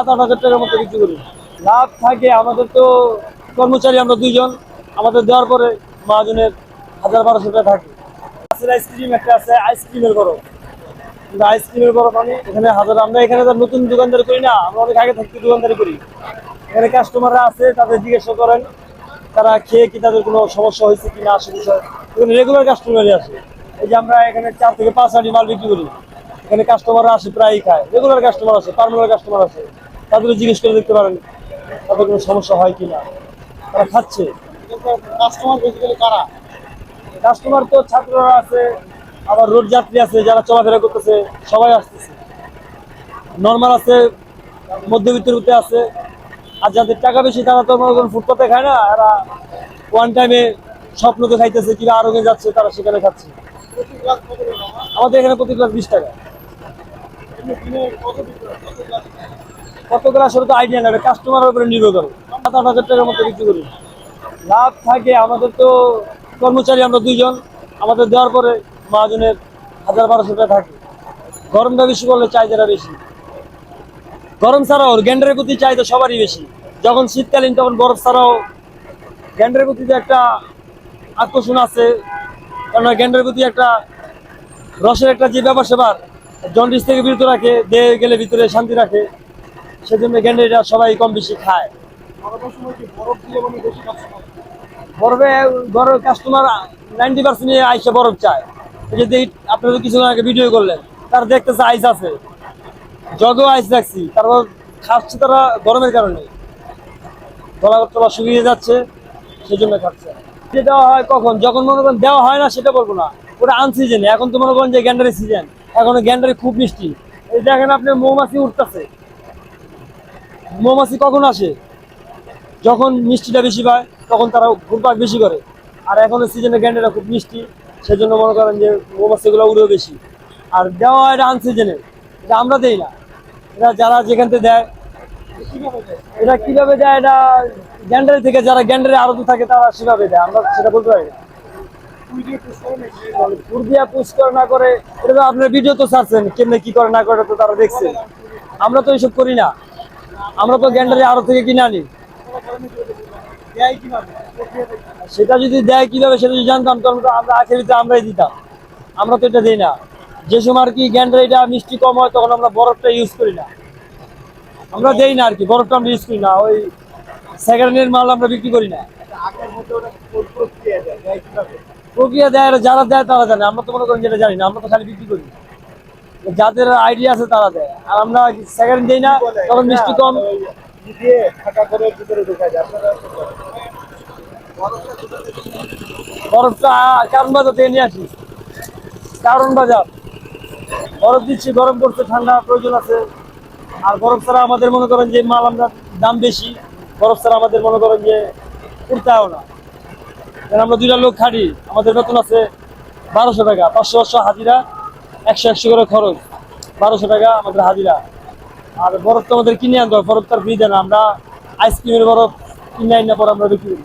সাত, আট হাজার টাকার লাভ থাকে আমাদের তো কর্মচারী আমরা দুইজন, আমাদের দেওয়ার পরে মহাজনের হাজার বারোশো টাকা থাকে। আইসক্রিম? একটা আছে আইসক্রিমের বড় কিন্তু আইসক্রিমের বড় পানি এখানে হাজার, আমরা এখানে নতুন দোকানদারি করি না, আমরা অনেক আগে থাকতে দোকানদারি করি। এখানে কাস্টমাররা আছে, তাদের জিজ্ঞাসা করেন, তারা খেয়ে কি তাদের কোনো সমস্যা হয়েছে কি না, আসে এখানে রেগুলার কাস্টমারই আসে। এই যে আমরা এখানে চার থেকে পাঁচ আটি মাল বিক্রি করি। এখানে কাস্টমাররা আসে প্রায়ই খায়। রেগুলার কাস্টমার আছে পার্মানেন্ট কাস্টমার আছে তাদেরও জিজ্ঞেস করে দেখতে পারেন তাদের কোনো সমস্যা হয় কি না তারা খাচ্ছে। কাস্টমার বেসিক্যালি কারা? কাস্টমার তো ছাত্ররা আছে আবার রোড যাত্রী আছে যারা চলাফেরা করতেছে সবাই আসতেছে। নর্মাল আছে মধ্যবিত্তর আছে। আর যাদের টাকা বেশি তারা তো মনে করেন ফুটপাতে খায় না এরা ওয়ান টাইমে স্বপ্নতে খাইতেছে কিংবা আরোগে যাচ্ছে তারা সেখানে খাচ্ছে? আমাদের এখানে প্রতি ক্লাস বিশ টাকা। কত করে আসলে তো আইডিয়া নেবে কাস্টমারের উপরে নির্ভর করে সাত আট হাজার টাকার মতো বিক্রি করি লাভ থাকে আমাদের তো কর্মচারী আমরা দুইজন, আমাদের দেওয়ার পরে মহাজনের হাজার বারোশো টাকা থাকে। গরমটা বেশি করলে চাহিদাটা বেশি। গরম ছাড়াও গ্যান্ডারের প্রতি চাহিদা সবারই বেশি। যখন শীতকালীন, তখন বরফ ছাড়াও গ্যান্ডারের প্রতি যে একটা আকর্ষণ আছে, কেননা গ্যান্ডারের প্রতি একটা রসের একটা যে ব্যাপার সেবার জন্ডিস থেকে বিরত রাখে, দেহে গেলে ভিতরে শান্তি রাখে। সেজন্য গ্যান্ডারিটা সবাই কম বেশি খায়। বরফ, বরফে কাস্টমার নাইনটি পার্সেন্ট আইসে বরফ চায়। যদি আপনারা কিছুদিন আগে ভিডিও করলেন, তারা দেখতেছে আইস আছে। জগও আইস রাখছি তারপর খাচ্ছে তারা গরমের কারণে। গলা টলা শুকিয়ে যাচ্ছে, সেজন্য খাচ্ছে। যে দেওয়া হয় কখন? যখন মনে করেন দেওয়া হয় না, সেটা বলব না। ওটা আনসিজনে এখন তো মনে করেন যে গ্যান্ডারি সিজন এখন গ্যান্ডারি খুব মিষ্টি। এই দেখেন আপনি মৌমাছি উঠতেছে। মৌমাছি কখন আসে? যখন মিষ্টিটা বেশি পায়, তখন তারা ঘুরপাক বেশি করে। আর এখন সিজনে গ্যান্ডেটা খুব মিষ্টি, সেজন্য মনে করেন যে মৌমাছিগুলো উড়েও বেশি। আর দেওয়া এটা আনসিজনে এটা আমরা দেই না। এটা যারা যেখান থেকে দেয়, এটা কীভাবে দেয়, এটা গ্যান্ডারি থেকে যারা গ্যান্ডারি আরত থাকে, তারা সেভাবে দেয়। আমরা সেটা বলতে পারি না। করে আপনার ভিডিও তো ছাড়ছেন, কেমনে কি করে, না করে তো তারা দেখছে। আমরা তো এইসব করি না। আমরা তো গ্যান্ডারি আরও থেকে কিনে আনি? সেটা যদি দেয় কীভাবে সেটা যদি জানতাম, তখন তো আমরা আখের দিতে আমরাই দিতাম। আমরা তো এটা দিই না। যে সময় আর কি গ্যান্ডার এটা মিষ্টি কম হয়, তখন আমরা বরফটা ইউজ করি না। আমরা দেই না আর কি, বরফটা আমরা ইউজ করি না। ওই সেকেন্ড হ্যান্ড মাল আমরা বিক্রি করি না। প্রক্রিয়া দেয়। যারা দেয় তারা জানে। আমরা তো মনে করেন যেটা জানি না, আমরা তো খালি বিক্রি করি। যাদের আইডিয়া আছে তারা দেয়। আর আমরা সেকেন্ড দেই না, তখন মিষ্টি কম? বরফটা কারণ নিয়ে আসি। কারণ বাজার বরফ দিচ্ছি, গরম ঠান্ডা প্রয়োজন আছে। আর বরফ ছাড়া আমাদের মনে করেন যে মাল আমরা দাম বেশি, বরফ ছাড়া আমাদের মনে করেন যে উঠতেও না। আমরা দুইটা লোক খাটি, আমাদের বেতন আছে বারোশো টাকা, পাঁচশো পাঁচশো হাজিরা। একশো একশো করে খরচ, বারোশো টাকা আমাদের হাজিরা। আর বরফ তো আমাদের কিনে আনতে হয়, বরফ তার ফ্রি দেয় না, আমরা আইসক্রিমের বরফ কিনে আনি না আমরা বিক্রি করি।